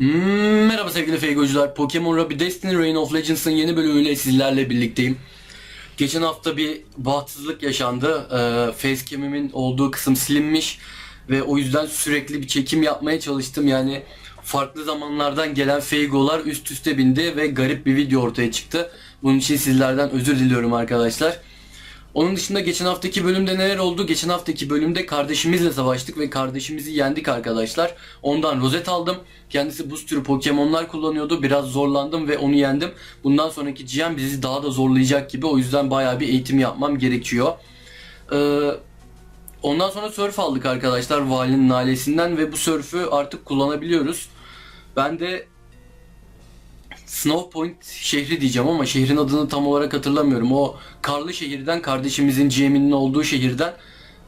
Hmm, merhaba sevgili Feygocular. Pokemon Ruby Destiny Reign of Legends'ın yeni bölümüyle sizlerle birlikteyim. Geçen hafta bir bahtsızlık yaşandı. Ee, facecam'imin olduğu kısım silinmiş ve o yüzden sürekli bir çekim yapmaya çalıştım. Yani farklı zamanlardan gelen Feygolar üst üste bindi ve garip bir video ortaya çıktı. Bunun için sizlerden özür diliyorum arkadaşlar. Onun dışında geçen haftaki bölümde neler oldu? Geçen haftaki bölümde kardeşimizle savaştık ve kardeşimizi yendik arkadaşlar. Ondan rozet aldım. Kendisi buz türü Pokemon'lar kullanıyordu. Biraz zorlandım ve onu yendim. Bundan sonraki GM bizi daha da zorlayacak gibi. O yüzden bayağı bir eğitim yapmam gerekiyor. Ee, ondan sonra surf aldık arkadaşlar valinin nalesinden ve bu surf'ü artık kullanabiliyoruz. Ben de Snow Point şehri diyeceğim ama şehrin adını tam olarak hatırlamıyorum. O karlı şehirden kardeşimizin GM'inin olduğu şehirden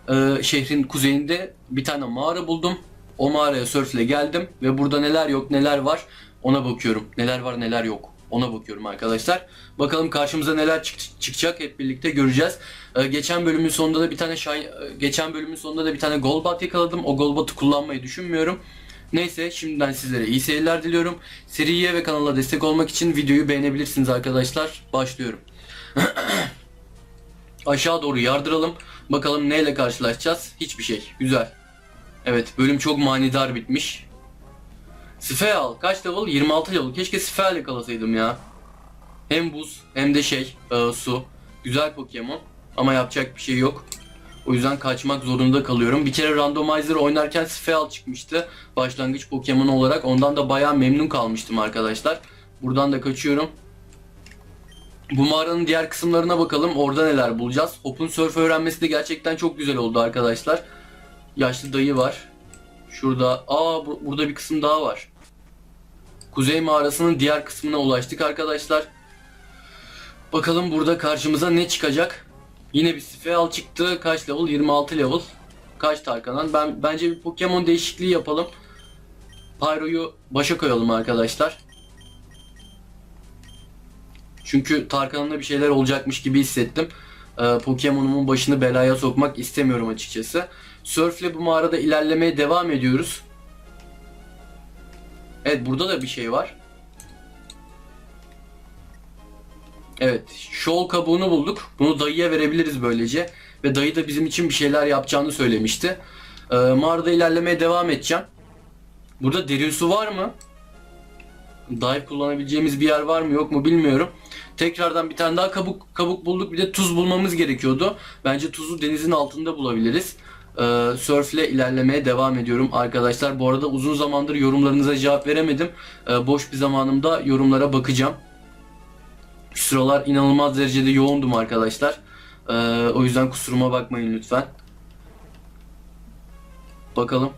e, şehrin kuzeyinde bir tane mağara buldum. O mağaraya sörfle geldim ve burada neler yok neler var ona bakıyorum. Neler var neler yok ona bakıyorum arkadaşlar. Bakalım karşımıza neler çık- çıkacak hep birlikte göreceğiz. E, geçen bölümün sonunda da bir tane şay e, geçen bölümün sonunda da bir tane Golbat yakaladım. O Golbat'ı kullanmayı düşünmüyorum. Neyse şimdiden sizlere iyi seyirler diliyorum. Seriye ve kanala destek olmak için videoyu beğenebilirsiniz arkadaşlar. Başlıyorum. Aşağı doğru yardıralım. Bakalım neyle karşılaşacağız? Hiçbir şey. Güzel. Evet bölüm çok manidar bitmiş. Sfeal kaç level? 26 level. Keşke Sfeal yakalasaydım ya. Hem buz hem de şey e, su. Güzel Pokemon. Ama yapacak bir şey yok. O yüzden kaçmak zorunda kalıyorum. Bir kere randomizer oynarken Sfeal çıkmıştı. Başlangıç Pokemon olarak. Ondan da bayağı memnun kalmıştım arkadaşlar. Buradan da kaçıyorum. Bu mağaranın diğer kısımlarına bakalım. Orada neler bulacağız. Open Surf öğrenmesi de gerçekten çok güzel oldu arkadaşlar. Yaşlı dayı var. Şurada. Aa bu- burada bir kısım daha var. Kuzey mağarasının diğer kısmına ulaştık arkadaşlar. Bakalım burada karşımıza ne çıkacak. Yine bir Sfeal çıktı. Kaç level? 26 level. Kaç Tarkanan? Ben bence bir Pokemon değişikliği yapalım. Pyro'yu başa koyalım arkadaşlar. Çünkü Tarkan'da bir şeyler olacakmış gibi hissettim. Ee, Pokemon'umun başını belaya sokmak istemiyorum açıkçası. Surf'le bu mağarada ilerlemeye devam ediyoruz. Evet burada da bir şey var. Evet, şol kabuğunu bulduk. Bunu dayıya verebiliriz böylece. Ve dayı da bizim için bir şeyler yapacağını söylemişti. Ee, mağarada ilerlemeye devam edeceğim. Burada derin su var mı? Dive kullanabileceğimiz bir yer var mı yok mu bilmiyorum. Tekrardan bir tane daha kabuk kabuk bulduk. Bir de tuz bulmamız gerekiyordu. Bence tuzu denizin altında bulabiliriz. Ee, surfle ilerlemeye devam ediyorum arkadaşlar. Bu arada uzun zamandır yorumlarınıza cevap veremedim. Ee, boş bir zamanımda yorumlara bakacağım. Sıralar inanılmaz derecede yoğundum arkadaşlar. Ee, o yüzden kusuruma bakmayın lütfen. Bakalım.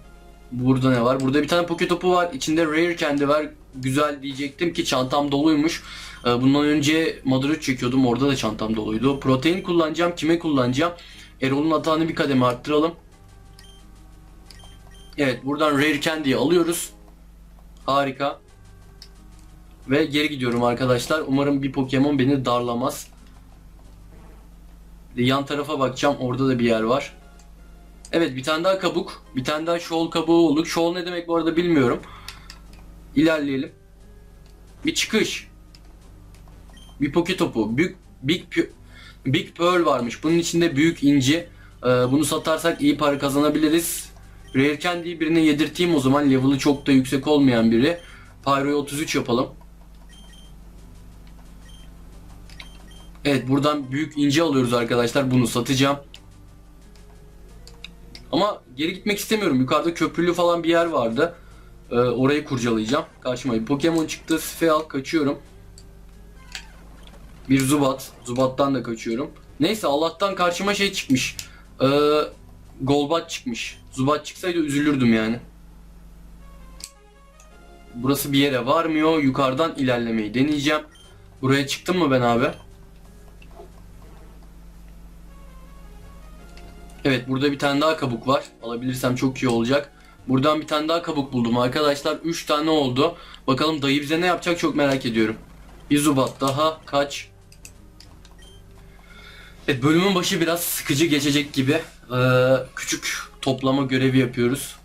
Burada ne var? Burada bir tane poke topu var. İçinde rare candy var. Güzel diyecektim ki çantam doluymuş. Ee, bundan önce Madrid çekiyordum. Orada da çantam doluydu. Protein kullanacağım. Kime kullanacağım? Erol'un atağını bir kademe arttıralım. Evet buradan rare candy'yi alıyoruz. Harika. Ve geri gidiyorum arkadaşlar. Umarım bir Pokemon beni darlamaz. Yan tarafa bakacağım. Orada da bir yer var. Evet bir tane daha kabuk. Bir tane daha şol kabuğu olduk. Şol ne demek bu arada bilmiyorum. İlerleyelim. Bir çıkış. Bir poke topu. Büyük Big Big Pearl varmış. Bunun içinde büyük inci. Ee, bunu satarsak iyi para kazanabiliriz. Rare Candy'yi birine yedirteyim o zaman. Level'ı çok da yüksek olmayan biri. Pyro'yu 33 yapalım. Evet buradan büyük ince alıyoruz arkadaşlar. Bunu satacağım. Ama geri gitmek istemiyorum. Yukarıda köprülü falan bir yer vardı. Ee, orayı kurcalayacağım. Karşıma bir Pokemon çıktı. Sfeal kaçıyorum. Bir Zubat. Zubat'tan da kaçıyorum. Neyse Allah'tan karşıma şey çıkmış. Ee, Golbat çıkmış. Zubat çıksaydı üzülürdüm yani. Burası bir yere varmıyor. Yukarıdan ilerlemeyi deneyeceğim. Buraya çıktım mı ben abi? Evet burada bir tane daha kabuk var. Alabilirsem çok iyi olacak. Buradan bir tane daha kabuk buldum arkadaşlar. 3 tane oldu. Bakalım dayı bize ne yapacak çok merak ediyorum. Bir zubat daha kaç? Evet bölümün başı biraz sıkıcı geçecek gibi. Ee, küçük toplama görevi yapıyoruz.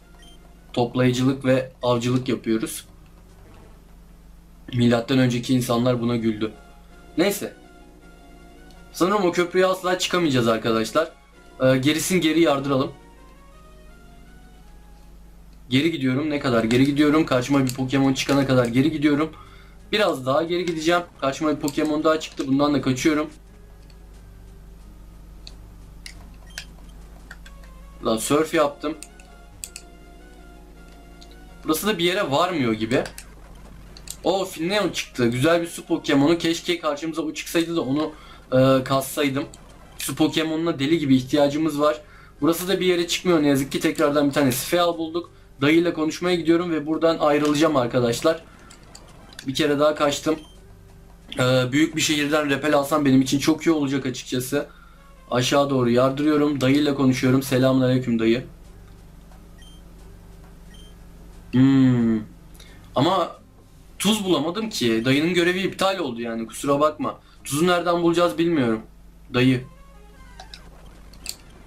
Toplayıcılık ve avcılık yapıyoruz. Milattan önceki insanlar buna güldü. Neyse. Sanırım o köprüye asla çıkamayacağız arkadaşlar. Ee, gerisin geri yardıralım. Geri gidiyorum. Ne kadar geri gidiyorum? Karşıma bir Pokemon çıkana kadar geri gidiyorum. Biraz daha geri gideceğim. Karşıma bir Pokemon daha çıktı. Bundan da kaçıyorum. Lan surf yaptım. Burası da bir yere varmıyor gibi. O Finneon çıktı. Güzel bir su Pokemon'u. Keşke karşımıza o çıksaydı da onu e, kassaydım. Su Pokemon'una deli gibi ihtiyacımız var. Burası da bir yere çıkmıyor ne yazık ki. Tekrardan bir tane Sfeal bulduk. Dayıyla konuşmaya gidiyorum ve buradan ayrılacağım arkadaşlar. Bir kere daha kaçtım. E, büyük bir şehirden repel alsam benim için çok iyi olacak açıkçası. Aşağı doğru yardırıyorum. Dayıyla konuşuyorum. Selamünaleyküm dayı. Hmm. Ama tuz bulamadım ki. Dayının görevi iptal oldu yani. Kusura bakma. Tuzu nereden bulacağız bilmiyorum. Dayı.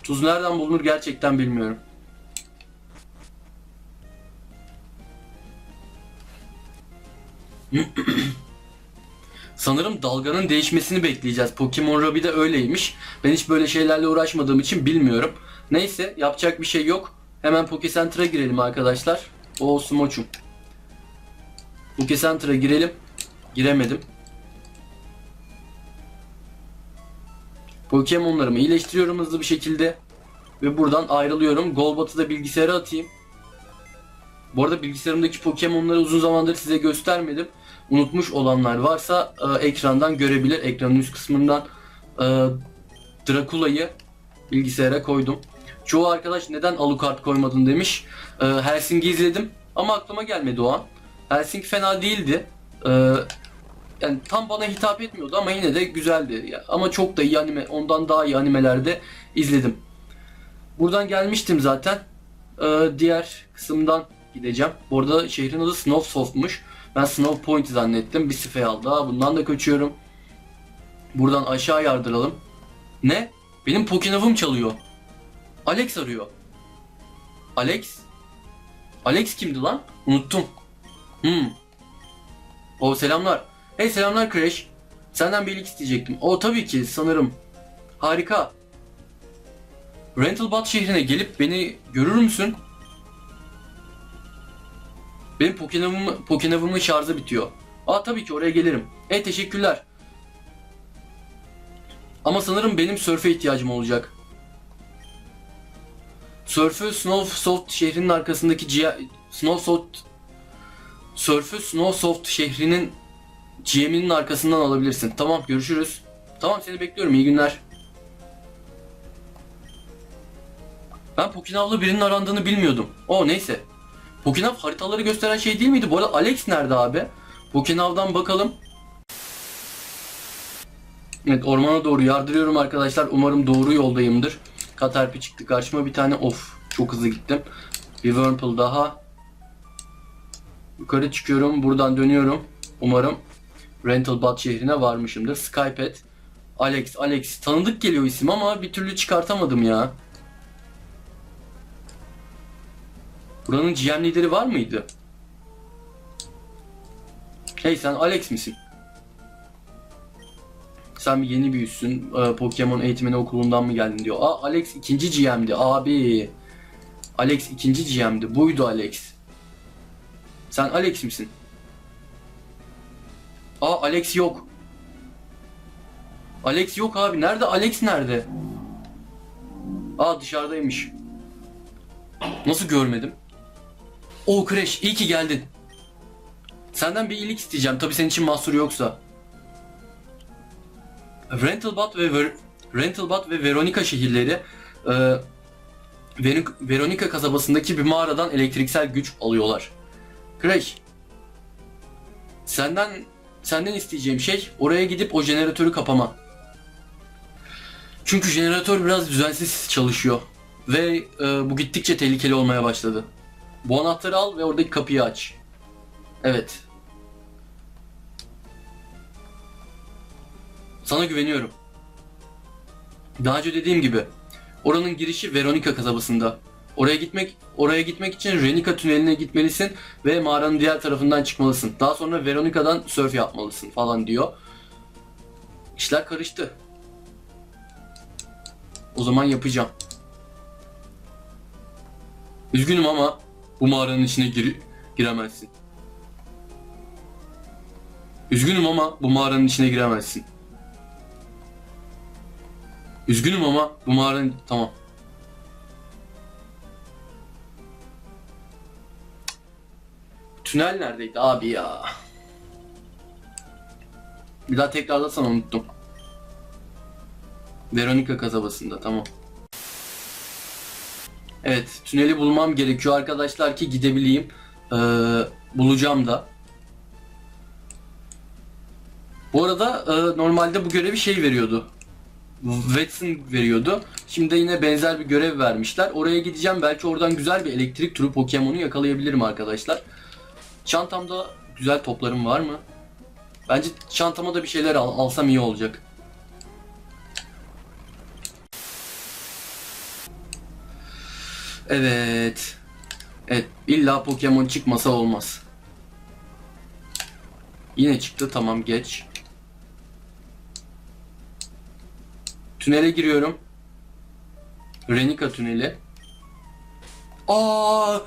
Tuz nereden bulunur gerçekten bilmiyorum. Sanırım dalganın değişmesini bekleyeceğiz. Pokemon Ruby'de öyleymiş. Ben hiç böyle şeylerle uğraşmadığım için bilmiyorum. Neyse yapacak bir şey yok. Hemen Pokecenter'a girelim arkadaşlar. O Smochum. Pokecenter'a girelim. Giremedim. Pokemon'larımı iyileştiriyorum hızlı bir şekilde. Ve buradan ayrılıyorum. Golbat'ı da bilgisayara atayım. Bu arada bilgisayarımdaki Pokemon'ları uzun zamandır size göstermedim. Unutmuş olanlar varsa e, ekrandan görebilir. Ekranın üst kısmından e, Drakula'yı bilgisayara koydum. Çoğu arkadaş neden Alucard koymadın demiş. E, Helsing'i izledim ama aklıma gelmedi o an. Helsing fena değildi. E, yani tam bana hitap etmiyordu ama yine de güzeldi. Ama çok da iyi anime, ondan daha iyi animelerde izledim. Buradan gelmiştim zaten. Ee, diğer kısımdan gideceğim. Bu arada şehrin adı Snowsoft'muş. Ben Snow Point zannettim. Bir Sfeal daha. Bundan da kaçıyorum. Buradan aşağı yardıralım. Ne? Benim Pokénav'ım çalıyor. Alex arıyor. Alex? Alex kimdi lan? Unuttum. Hmm. O selamlar. Hey selamlar Crash. Senden bir iyilik isteyecektim. O tabii ki sanırım. Harika. Rentalbot şehrine gelip beni görür müsün? Benim Pokénav'ımı, Pokénav'ımın şarjı bitiyor. Aa tabii ki oraya gelirim. Hey teşekkürler. Ama sanırım benim sörfe ihtiyacım olacak. Sörfü Snowsoft şehrinin arkasındaki Cia... Snowsoft... Sörfü Snowsoft şehrinin GM'inin arkasından alabilirsin. Tamam görüşürüz. Tamam seni bekliyorum iyi günler. Ben Pokinav'la birinin arandığını bilmiyordum. O neyse. Pokinav haritaları gösteren şey değil miydi? Bu arada Alex nerede abi? Pokinav'dan bakalım. Evet ormana doğru yardırıyorum arkadaşlar. Umarım doğru yoldayımdır. Katerpi çıktı karşıma bir tane. Of çok hızlı gittim. Bir Wurmple daha. Yukarı çıkıyorum. Buradan dönüyorum. Umarım Rentalbot şehrine varmışımdır. Skypet. Alex, Alex. Tanıdık geliyor isim ama bir türlü çıkartamadım ya. Buranın GM lideri var mıydı? Hey sen Alex misin? Sen bir yeni büyüsün. Ee, Pokemon eğitmeni okulundan mı geldin diyor. Aa Alex ikinci GM'di abi. Alex ikinci GM'di. Buydu Alex. Sen Alex misin? Aa Alex yok. Alex yok abi. Nerede? Alex nerede? Aa dışarıdaymış. Nasıl görmedim? O Crash iyi ki geldin. Senden bir iyilik isteyeceğim. Tabii senin için mahsur yoksa. Rentalbot ve Ver Rentalbot ve Veronica şehirleri e, Ver- Veronica kasabasındaki bir mağaradan elektriksel güç alıyorlar. Crash. Senden senden isteyeceğim şey oraya gidip o jeneratörü kapama. Çünkü jeneratör biraz düzensiz çalışıyor ve e, bu gittikçe tehlikeli olmaya başladı. Bu anahtarı al ve oradaki kapıyı aç. Evet. Sana güveniyorum. Daha önce dediğim gibi oranın girişi Veronica kasabasında. Oraya gitmek oraya gitmek için Renika tüneline gitmelisin ve mağaranın diğer tarafından çıkmalısın. Daha sonra Veronica'dan surf yapmalısın falan diyor. İşler karıştı. O zaman yapacağım. Üzgünüm ama bu mağaranın içine gir giremezsin. Üzgünüm ama bu mağaranın içine giremezsin. Üzgünüm ama bu mağaranın... Tamam. Tünel neredeydi abi ya? Bir daha tekrarlasam unuttum. Veronica kasabasında tamam. Evet tüneli bulmam gerekiyor arkadaşlar ki gidebileyim. Ee, bulacağım da. Bu arada e, normalde bu görevi şey veriyordu. Watson veriyordu. Şimdi yine benzer bir görev vermişler. Oraya gideceğim. Belki oradan güzel bir elektrik türü Pokemon'u yakalayabilirim arkadaşlar. Çantamda güzel toplarım var mı? Bence çantama da bir şeyler al- alsam iyi olacak. Evet. Evet, illa Pokemon çıkmasa olmaz. Yine çıktı, tamam geç. Tünele giriyorum. Renika tüneli. Aa,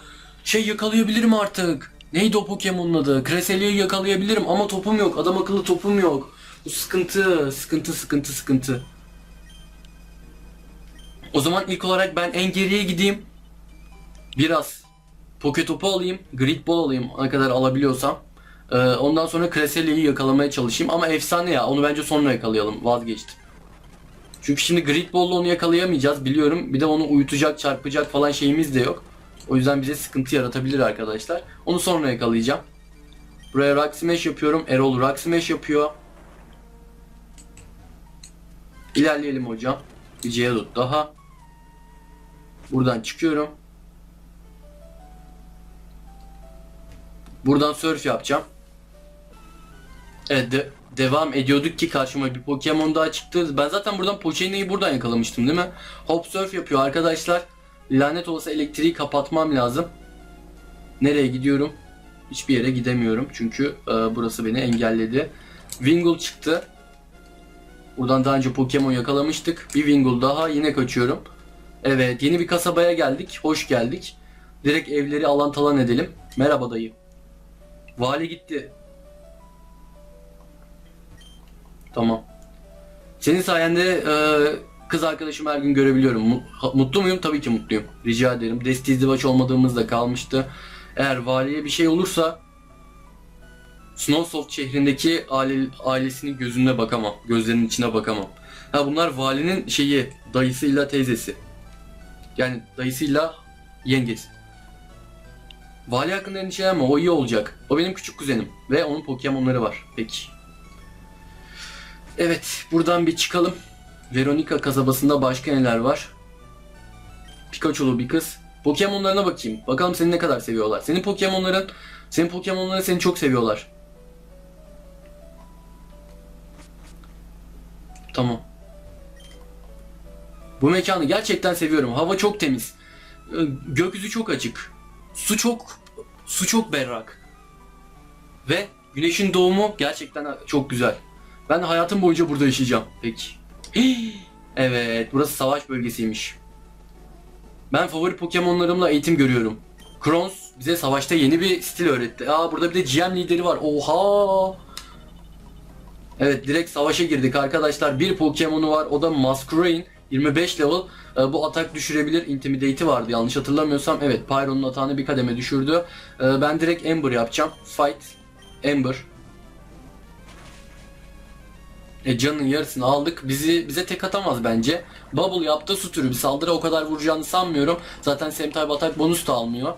şey yakalayabilirim artık. Neydi o Pokemon'un adı? Cressel'ia'yı yakalayabilirim ama topum yok. Adam akıllı topum yok. Bu sıkıntı, sıkıntı, sıkıntı, sıkıntı. O zaman ilk olarak ben en geriye gideyim. Biraz Poke topu alayım, Grid Ball alayım ne kadar alabiliyorsam. Ee, ondan sonra Cressel'ia'yı yakalamaya çalışayım ama efsane ya onu bence sonra yakalayalım vazgeçtim. Çünkü şimdi Grid Ball'la onu yakalayamayacağız biliyorum. Bir de onu uyutacak, çarpacak falan şeyimiz de yok. O yüzden bize sıkıntı yaratabilir arkadaşlar. Onu sonra yakalayacağım. Buraya Rock Smash yapıyorum. Erol Rock Smash yapıyor. İlerleyelim hocam. Bir Geodude daha. Buradan çıkıyorum. Buradan surf yapacağım. Evet de- devam ediyorduk ki karşıma bir Pokemon daha çıktı. Ben zaten buradan Pochene'yi buradan yakalamıştım değil mi? Hop surf yapıyor arkadaşlar. Lanet olsa elektriği kapatmam lazım. Nereye gidiyorum? Hiçbir yere gidemiyorum çünkü e, burası beni engelledi. Wingull çıktı. Buradan daha önce Pokemon yakalamıştık. Bir Wingull daha yine kaçıyorum. Evet yeni bir kasabaya geldik. Hoş geldik. Direkt evleri alan talan edelim. Merhaba dayı. Vali gitti. Tamam. Senin sayende e, kız arkadaşımı her gün görebiliyorum. Mutlu muyum? Tabii ki mutluyum. Rica ederim. Desti izdivaç olmadığımızda kalmıştı. Eğer valiye bir şey olursa Snowsoft şehrindeki aile, ailesinin gözüne bakamam. Gözlerinin içine bakamam. Ha bunlar valinin şeyi, dayısıyla teyzesi. Yani dayısıyla yengesi. Vali hakkında endişelenme o iyi olacak. O benim küçük kuzenim ve onun Pokemon'ları var. Peki. Evet buradan bir çıkalım. Veronica kasabasında başka neler var? Pikachu'lu bir kız. Pokemon'larına bakayım. Bakalım seni ne kadar seviyorlar. Senin Pokemon'ların, senin Pokemon'ların seni çok seviyorlar. Tamam. Bu mekanı gerçekten seviyorum. Hava çok temiz. Ee, Gökyüzü çok açık. Su çok su çok berrak. Ve güneşin doğumu gerçekten çok güzel. Ben hayatım boyunca burada yaşayacağım. Peki. evet, burası savaş bölgesiymiş. Ben favori Pokemon'larımla eğitim görüyorum. Krons bize savaşta yeni bir stil öğretti. Aa burada bir de GM lideri var. Oha! Evet direkt savaşa girdik arkadaşlar. Bir Pokemon'u var. O da Masquerain. 25 level. Ee, bu atak düşürebilir. Intimidate'i vardı yanlış hatırlamıyorsam. Evet Pyro'nun atağını bir kademe düşürdü. Ee, ben direkt Ember yapacağım. Fight. Ember. E canın yarısını aldık. Bizi bize tek atamaz bence. Bubble yaptı su türü bir saldırı o kadar vuracağını sanmıyorum. Zaten Semtype atak bonus da almıyor.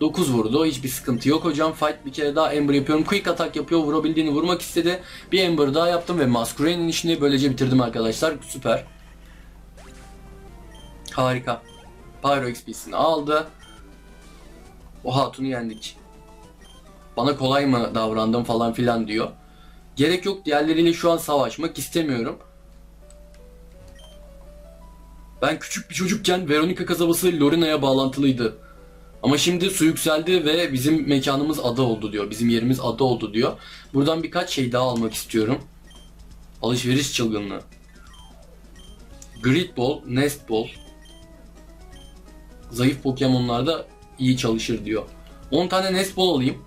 9 vurdu. Hiçbir sıkıntı yok hocam. Fight bir kere daha Ember yapıyorum. Quick atak yapıyor. Vurabildiğini vurmak istedi. Bir Ember daha yaptım ve Masquerade'in işini böylece bitirdim arkadaşlar. Süper. Harika. Pyro XP'sini aldı. O hatunu yendik. Bana kolay mı davrandım falan filan diyor. Gerek yok diğerleriyle şu an savaşmak istemiyorum. Ben küçük bir çocukken Veronica kasabası Lorina'ya bağlantılıydı. Ama şimdi su yükseldi ve bizim mekanımız ada oldu diyor. Bizim yerimiz ada oldu diyor. Buradan birkaç şey daha almak istiyorum. Alışveriş çılgınlığı. Grid Ball, Nest Ball. Zayıf Pokemon'larda iyi çalışır diyor. 10 tane Nest Ball alayım.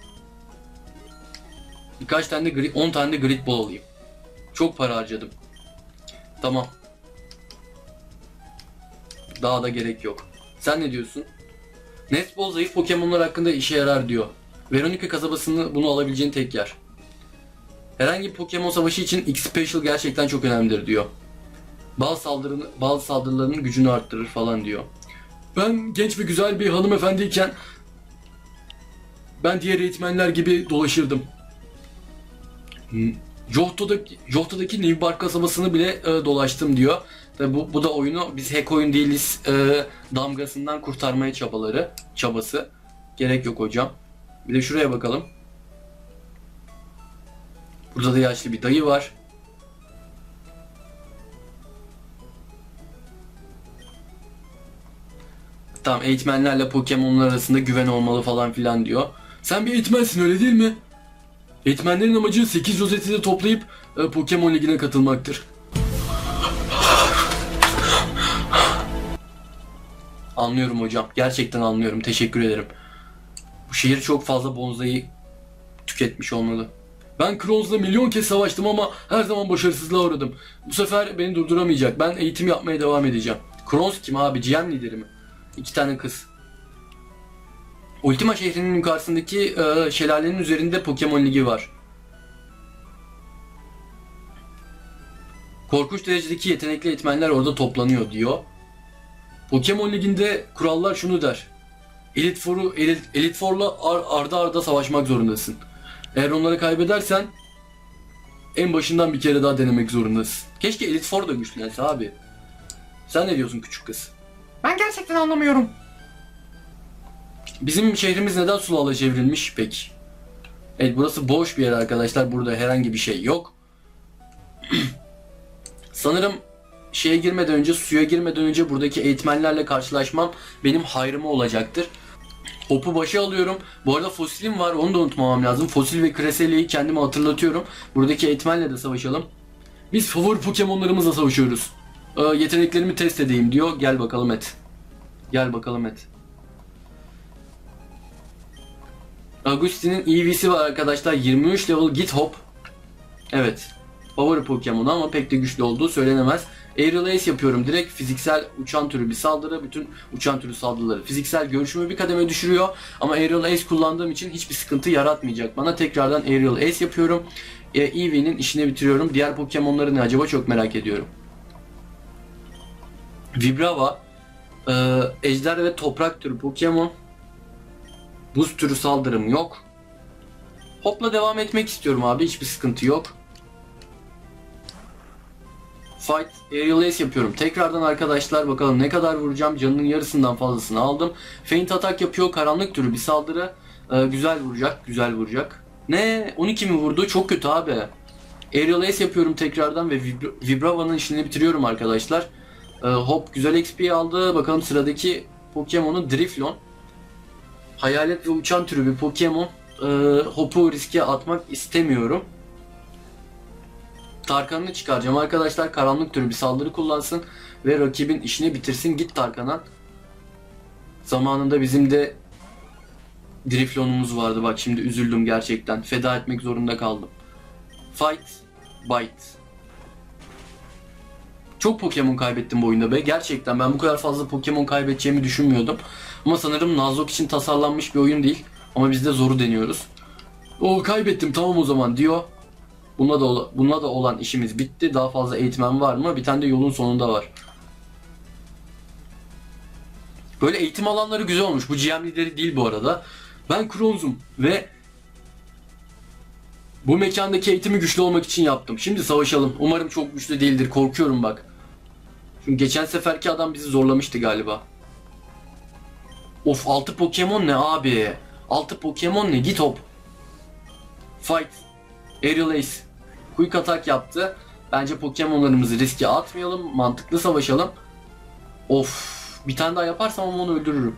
Birkaç tane de grid, 10 tane de Grid Ball alayım. Çok para harcadım. Tamam. Daha da gerek yok. Sen ne diyorsun? Nest Ball zayıf Pokemon'lar hakkında işe yarar diyor. Veronica kasabasını bunu alabileceğin tek yer. Herhangi bir Pokemon savaşı için X-Special gerçekten çok önemlidir diyor. Bazı, saldırını, bazı saldırılarının gücünü arttırır falan diyor. Ben genç ve güzel bir hanımefendiyken ben diğer eğitmenler gibi dolaşırdım. Hmm, Johto'daki, Johto'daki New Bark kasabasını bile e, dolaştım diyor. Tabi bu, bu da oyunu biz hack oyun değiliz e, damgasından kurtarmaya çabaları, çabası. Gerek yok hocam. Bir de şuraya bakalım. Burada da yaşlı bir dayı var. Tamam eğitmenlerle Pokemon'lar arasında güven olmalı falan filan diyor. Sen bir eğitmensin öyle değil mi? Eğitmenlerin amacı 8 rozeti de toplayıp e, Pokemon Ligi'ne katılmaktır. Anlıyorum hocam. Gerçekten anlıyorum. Teşekkür ederim. Bu şehir çok fazla bonzayı tüketmiş olmalı. Ben Kronz'la milyon kez savaştım ama her zaman başarısızlığa uğradım. Bu sefer beni durduramayacak. Ben eğitim yapmaya devam edeceğim. Kronz kim abi? GM lideri mi? İki tane kız. Ultima şehrinin yukarısındaki e, şelalenin üzerinde Pokemon Ligi var. Korkunç derecedeki yetenekli eğitmenler orada toplanıyor diyor. Pokemon Ligi'nde kurallar şunu der. Elite Four'u Elite, Elite Four'la ar- arda arda savaşmak zorundasın. Eğer onları kaybedersen en başından bir kere daha denemek zorundasın. Keşke Elite Four da güçlense abi. Sen ne diyorsun küçük kız? Ben gerçekten anlamıyorum. Bizim şehrimiz neden sulala çevrilmiş peki? Evet burası boş bir yer arkadaşlar. Burada herhangi bir şey yok. Sanırım şeye girmeden önce, suya girmeden önce buradaki eğitmenlerle karşılaşmam benim hayrıma olacaktır. Hop'u başa alıyorum. Bu arada fosilim var onu da unutmamam lazım. Fosil ve Cresseლიa'yı kendime hatırlatıyorum. Buradaki eğitmenle de savaşalım. Biz favori Pokemon'larımızla savaşıyoruz. Ee, yeteneklerimi test edeyim diyor. Gel bakalım et. Gel bakalım et. Agustin'in EV'si var arkadaşlar. 23 level git hop. Evet. Favori Pokemon ama pek de güçlü olduğu söylenemez. Aerial Ace yapıyorum direkt. Fiziksel uçan türü bir saldırı. Bütün uçan türü saldırıları. Fiziksel görüşümü bir kademe düşürüyor. Ama Aerial Ace kullandığım için hiçbir sıkıntı yaratmayacak bana. Tekrardan Aerial Ace yapıyorum. E, Eevee'nin işini bitiriyorum. Diğer Pokemon'ları ne acaba çok merak ediyorum. Vibrava. E, ejder ve toprak türü Pokemon. Buz türü saldırım yok. Hopla devam etmek istiyorum abi. Hiçbir sıkıntı yok. Fight Aerial Ace yapıyorum. Tekrardan arkadaşlar bakalım ne kadar vuracağım. Canının yarısından fazlasını aldım. Feint atak yapıyor. Karanlık türü bir saldırı. Ee, güzel vuracak. Güzel vuracak. Ne? 12 mi vurdu? Çok kötü abi. Aerial Ace yapıyorum tekrardan ve Vibra- Vibrava'nın işini bitiriyorum arkadaşlar. Ee, hop güzel XP aldı. Bakalım sıradaki Pokemon'u Driflon. Hayalet ve uçan türü bir Pokemon. Ee, Hop'u riske atmak istemiyorum. Tarkan'ını çıkaracağım arkadaşlar. Karanlık türü bir saldırı kullansın ve rakibin işini bitirsin. Git Tarkan'a. Zamanında bizim de Driflon'umuz vardı. Bak şimdi üzüldüm gerçekten. Feda etmek zorunda kaldım. Fight, Bite. Çok Pokemon kaybettim bu oyunda be. Gerçekten ben bu kadar fazla Pokemon kaybedeceğimi düşünmüyordum. Ama sanırım Nuzlocke için tasarlanmış bir oyun değil. Ama biz de zoru deniyoruz. O kaybettim tamam o zaman diyor. Bununla da, bununla da olan işimiz bitti. Daha fazla eğitmen var mı? Bir tane de yolun sonunda var. Böyle eğitim alanları güzel olmuş. Bu GM lideri değil bu arada. Ben Kronz'um ve bu mekandaki eğitimi güçlü olmak için yaptım. Şimdi savaşalım. Umarım çok güçlü değildir. Korkuyorum bak. Çünkü geçen seferki adam bizi zorlamıştı galiba. Of 6 Pokemon ne abi? 6 Pokemon ne? Git hop. Fight. Aerial Ace. Quick atak yaptı. Bence Pokemon'larımızı riske atmayalım. Mantıklı savaşalım. Of. Bir tane daha yaparsam ama onu öldürürüm.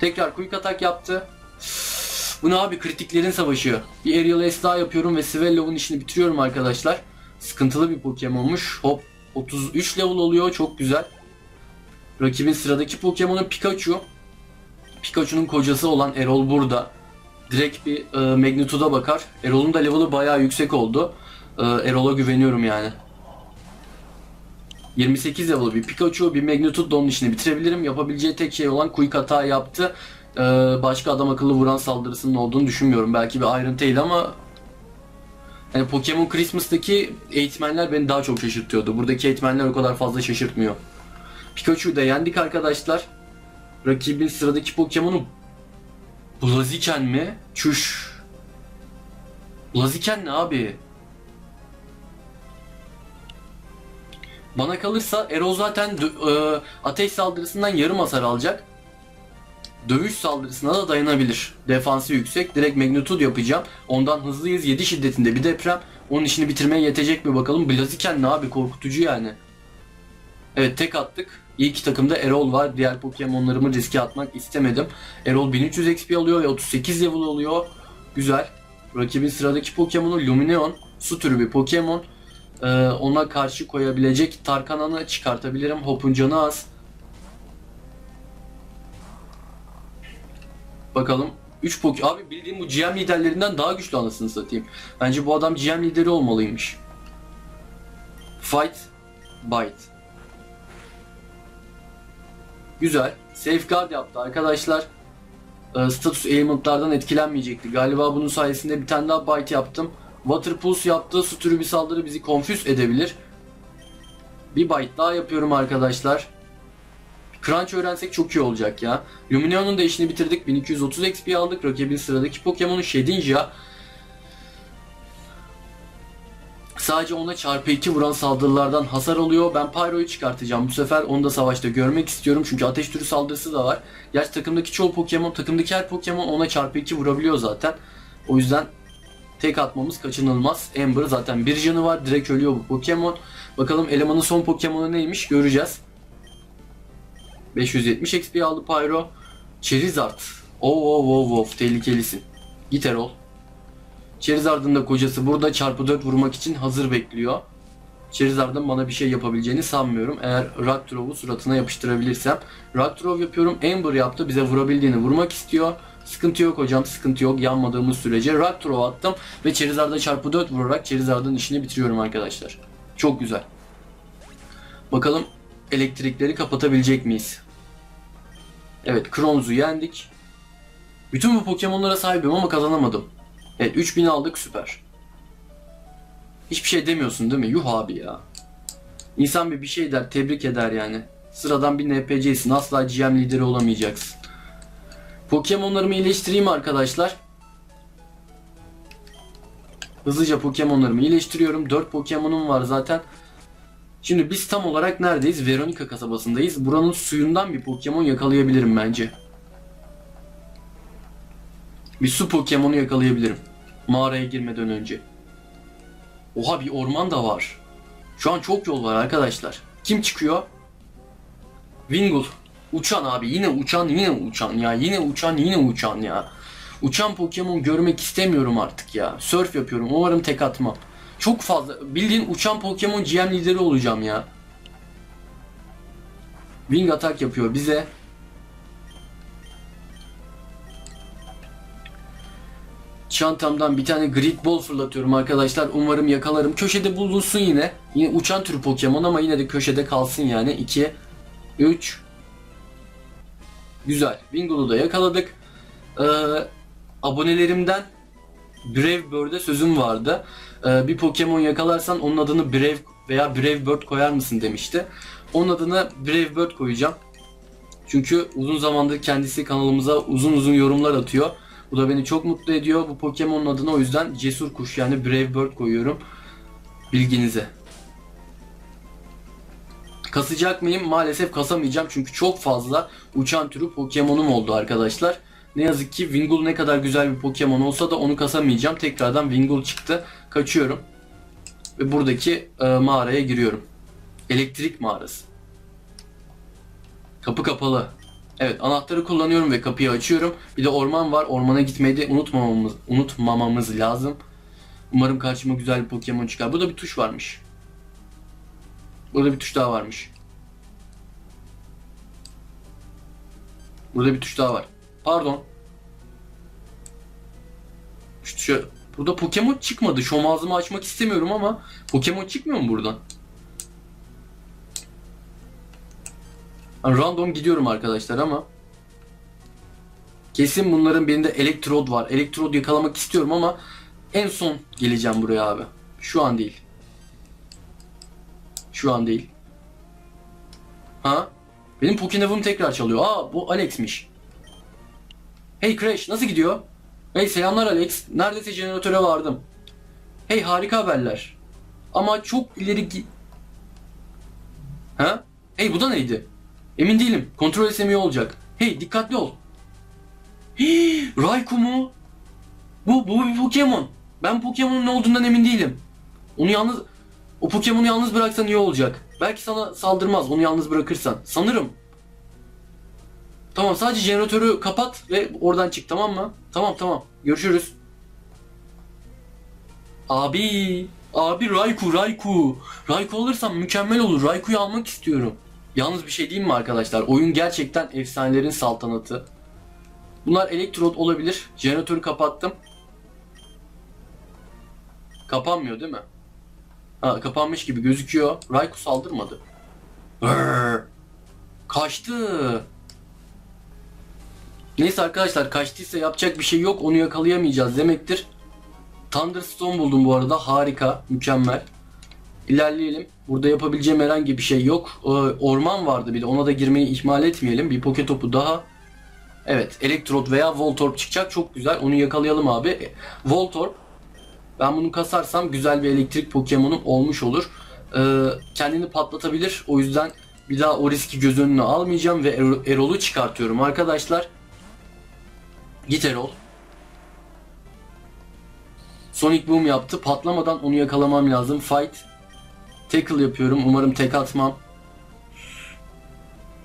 Tekrar quick atak yaptı. Bu ne abi kritiklerin savaşı. Bir Aerial S daha yapıyorum ve Svellov'un işini bitiriyorum arkadaşlar. Sıkıntılı bir Pokemon'muş. Hop 33 level oluyor çok güzel. Rakibin sıradaki Pokemon'u Pikachu. Pikachu'nun kocası olan Erol burada. Direkt bir e, Magnitude'a bakar. Erol'un da level'ı bayağı yüksek oldu. E, Erol'a güveniyorum yani. 28 level bir Pikachu, bir Magnitude onun işini bitirebilirim. Yapabileceği tek şey olan quick hata yaptı. Ee, başka adam akıllı vuran saldırısının olduğunu düşünmüyorum. Belki bir ayrıntıydı ama yani Pokemon Christmas'taki eğitmenler beni daha çok şaşırtıyordu. Buradaki eğitmenler o kadar fazla şaşırtmıyor. Pikachu'yu da yendik arkadaşlar. Rakibin sıradaki Pokemon'u Blaziken mi? Çüş. Blaziken ne abi? Bana kalırsa Erol zaten e, ateş saldırısından yarım hasar alacak. Dövüş saldırısına da dayanabilir. Defansı yüksek. Direkt magnitude yapacağım. Ondan hızlıyız. 7 şiddetinde bir deprem. Onun işini bitirmeye yetecek mi bakalım. Blaziken ne abi korkutucu yani. Evet tek attık. İyi ki takımda Erol var. Diğer Pokemon'larımı riske atmak istemedim. Erol 1300 XP alıyor ve 38 level oluyor. Güzel. Rakibin sıradaki Pokemon'u Lumineon. Su türü bir Pokemon. Ee, ona karşı koyabilecek Tarkanan'ı çıkartabilirim. Hop'un canı az. Bakalım. 3 Poke... Abi bildiğim bu GM liderlerinden daha güçlü anasını satayım. Bence bu adam GM lideri olmalıymış. Fight. Bite. Güzel. Safeguard yaptı arkadaşlar. Ee, status elementlardan etkilenmeyecekti. Galiba bunun sayesinde bir tane daha bite yaptım. Water Pulse yaptığı su türü bir saldırı bizi confuse edebilir. Bir bite daha yapıyorum arkadaşlar. Crunch öğrensek çok iyi olacak ya. Lumineon'un da işini bitirdik. 1230 XP aldık. Rakibin sıradaki Pokemon'u Shedinja. Sadece ona çarpı 2 vuran saldırılardan hasar alıyor. Ben Pyro'yu çıkartacağım. Bu sefer onu da savaşta görmek istiyorum. Çünkü ateş türü saldırısı da var. Gerçi takımdaki çoğu Pokemon, takımdaki her Pokemon ona çarpı 2 vurabiliyor zaten. O yüzden tek atmamız kaçınılmaz. Ember zaten bir canı var. Direkt ölüyor bu Pokemon. Bakalım elemanın son Pokemon'u neymiş göreceğiz. 570 XP aldı Pyro. Charizard. Oh oh oh oh tehlikelisin. Git Erol. Charizard'ın da kocası burada çarpı 4 vurmak için hazır bekliyor. Charizard'ın bana bir şey yapabileceğini sanmıyorum. Eğer Rock Throw'u suratına yapıştırabilirsem. Rock Throw yapıyorum. Ember yaptı. Bize vurabildiğini vurmak istiyor. Sıkıntı yok hocam sıkıntı yok. Yanmadığımız sürece Rock Throw attım. Ve Charizard'a çarpı 4 vurarak Charizard'ın işini bitiriyorum arkadaşlar. Çok güzel. Bakalım elektrikleri kapatabilecek miyiz? Evet Kronz'u yendik. Bütün bu Pokemon'lara sahibim ama kazanamadım. Evet 3000 aldık süper. Hiçbir şey demiyorsun değil mi? Yuh abi ya. İnsan bir bir şey der, tebrik eder yani. Sıradan bir NPC'sin. Asla GM lideri olamayacaksın. Pokemon'larımı iyileştireyim arkadaşlar. Hızlıca Pokemon'larımı iyileştiriyorum. 4 Pokemon'um var zaten. Şimdi biz tam olarak neredeyiz? Veronica kasabasındayız. Buranın suyundan bir Pokemon yakalayabilirim bence. Bir su Pokemon'u yakalayabilirim. Mağaraya girmeden önce. Oha bir orman da var. Şu an çok yol var arkadaşlar. Kim çıkıyor? Wingull. Uçan abi yine uçan yine uçan ya yine uçan yine uçan ya. Uçan Pokemon görmek istemiyorum artık ya. Surf yapıyorum umarım tek atmam. Çok fazla bildiğin uçan Pokemon GM lideri olacağım ya. Wing atak yapıyor bize. Çantamdan bir tane Great Ball fırlatıyorum arkadaşlar. Umarım yakalarım. Köşede bulunsun yine. Yine uçan tür Pokemon ama yine de köşede kalsın yani. 2 3 Güzel. Wingull'u da yakaladık. Ee, abonelerimden Brave Bird'e sözüm vardı. Ee, bir Pokemon yakalarsan onun adını Brave veya Brave Bird koyar mısın demişti. Onun adına Brave Bird koyacağım. Çünkü uzun zamandır kendisi kanalımıza uzun uzun yorumlar atıyor. Bu da beni çok mutlu ediyor. Bu Pokemon'un adına o yüzden Cesur Kuş yani Brave Bird koyuyorum. Bilginize. Kasacak mıyım? Maalesef kasamayacağım çünkü çok fazla uçan türü Pokemon'um oldu arkadaşlar. Ne yazık ki Wingull ne kadar güzel bir Pokemon olsa da onu kasamayacağım. Tekrardan Wingull çıktı. Kaçıyorum. Ve buradaki e, mağaraya giriyorum. Elektrik mağarası. Kapı kapalı. Evet anahtarı kullanıyorum ve kapıyı açıyorum. Bir de orman var. Ormana gitmeyi de unutmamamız, unutmamamız lazım. Umarım karşıma güzel bir Pokemon çıkar. Burada bir tuş varmış. Burada bir tuş daha varmış. Burada bir tuş daha var. Pardon. Şu tuşa... Burada Pokemon çıkmadı. Ağzımı açmak istemiyorum ama Pokemon çıkmıyor mu buradan? Ben random gidiyorum arkadaşlar ama kesin bunların birinde elektrod var. Elektrod yakalamak istiyorum ama en son geleceğim buraya abi. Şu an değil. Şu an değil. Ha? Benim Pokénav'ım tekrar çalıyor. Aa bu Alex'miş. Hey Crash nasıl gidiyor? Hey selamlar Alex. Neredeyse jeneratöre vardım. Hey harika haberler. Ama çok ileri gi... Ha? Hey bu da neydi? Emin değilim. Kontrol etsem iyi olacak. Hey dikkatli ol. Hii, Raikou mu? Bu, bu bir Pokemon. Ben Pokemon'un ne olduğundan emin değilim. Onu yalnız... O Pokemon'u yalnız bıraksan iyi olacak. Belki sana saldırmaz onu yalnız bırakırsan. Sanırım. Tamam sadece jeneratörü kapat ve oradan çık tamam mı? Tamam tamam. Görüşürüz. Abi. Abi Raikou Raikou. Raikou alırsam mükemmel olur. Raikou'yu almak istiyorum. Yalnız bir şey diyeyim mi arkadaşlar? Oyun gerçekten efsanelerin saltanatı. Bunlar elektrot olabilir. Jeneratörü kapattım. Kapanmıyor değil mi? Ha, kapanmış gibi gözüküyor. Raikou saldırmadı. Brrr. Kaçtı. Neyse arkadaşlar kaçtıysa yapacak bir şey yok. Onu yakalayamayacağız demektir. Thunderstone buldum bu arada. Harika. Mükemmel. İlerleyelim. Burada yapabileceğim herhangi bir şey yok. Ee, Orman vardı bir de. Ona da girmeyi ihmal etmeyelim. Bir poke topu daha. Evet. Elektrod veya Voltorb çıkacak. Çok güzel. Onu yakalayalım abi. Voltorb. Ben bunu kasarsam güzel bir elektrik Pokemon'um olmuş olur. Ee, kendini patlatabilir. O yüzden bir daha o riski göz önüne almayacağım ve Erol- Erol'u çıkartıyorum arkadaşlar. Git Erol. Sonic Boom yaptı. Patlamadan onu yakalamam lazım. Fight. Tackle yapıyorum. Umarım tek atmam.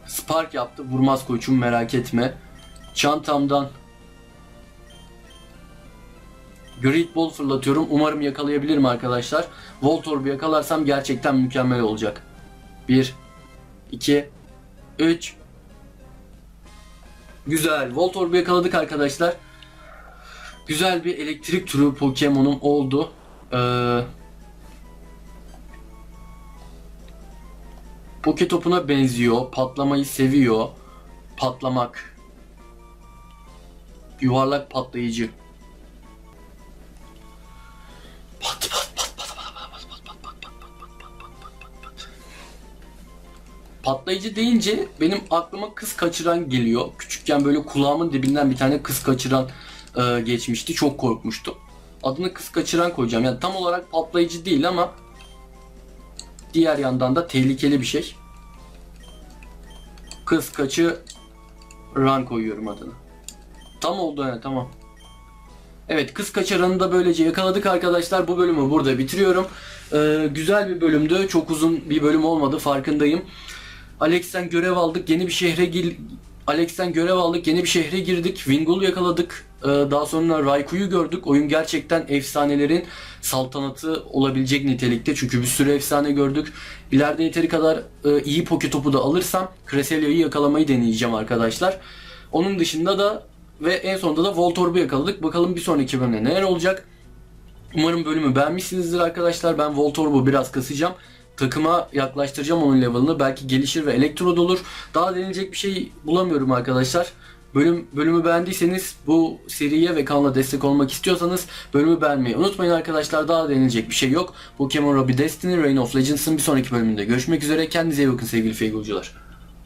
Spark yaptı. Vurmaz koçum merak etme. Çantamdan Great Ball fırlatıyorum. Umarım yakalayabilirim arkadaşlar. Voltorb'u yakalarsam gerçekten mükemmel olacak. 1 2 3 Güzel. Voltorb'u yakaladık arkadaşlar. Güzel bir elektrik türü Pokemon'um oldu. Ee, Poke topuna benziyor. Patlamayı seviyor. Patlamak. Yuvarlak patlayıcı. Pat pat pat pat pat pat pat pat pat pat pat pat pat pat pat pat. Patlayıcı deyince benim aklıma kız kaçıran geliyor. Küçükken böyle kulağımın dibinden bir tane kız kaçıran e, geçmişti. Çok korkmuştum. Adını kız kaçıran koyacağım. Yani tam olarak patlayıcı değil ama diğer yandan da tehlikeli bir şey. Kız kaçı ran koyuyorum adını. Tam oldu yani tamam. Evet kız kaçaranı da böylece yakaladık arkadaşlar. Bu bölümü burada bitiriyorum. Ee, güzel bir bölümdü. Çok uzun bir bölüm olmadı farkındayım. Alex'ten görev aldık. Yeni bir şehre gir Alex'ten görev aldık. Yeni bir şehre girdik. Wingul'u yakaladık. Ee, daha sonra Raikou'yu gördük. Oyun gerçekten efsanelerin saltanatı olabilecek nitelikte. Çünkü bir sürü efsane gördük. İleride yeteri kadar e, iyi poke topu da alırsam Cresselia'yı yakalamayı deneyeceğim arkadaşlar. Onun dışında da ve en sonunda da Voltorb'u yakaladık. Bakalım bir sonraki bölümde neler olacak. Umarım bölümü beğenmişsinizdir arkadaşlar. Ben Voltorb'u biraz kasacağım. Takıma yaklaştıracağım onun level'ını. Belki gelişir ve elektrod olur. Daha denilecek bir şey bulamıyorum arkadaşlar. Bölüm bölümü beğendiyseniz bu seriye ve kanala destek olmak istiyorsanız bölümü beğenmeyi unutmayın arkadaşlar. Daha denilecek bir şey yok. Pokemon Ruby Destiny Reign of Legends'ın bir sonraki bölümünde görüşmek üzere. Kendinize iyi bakın sevgili Feygulcular.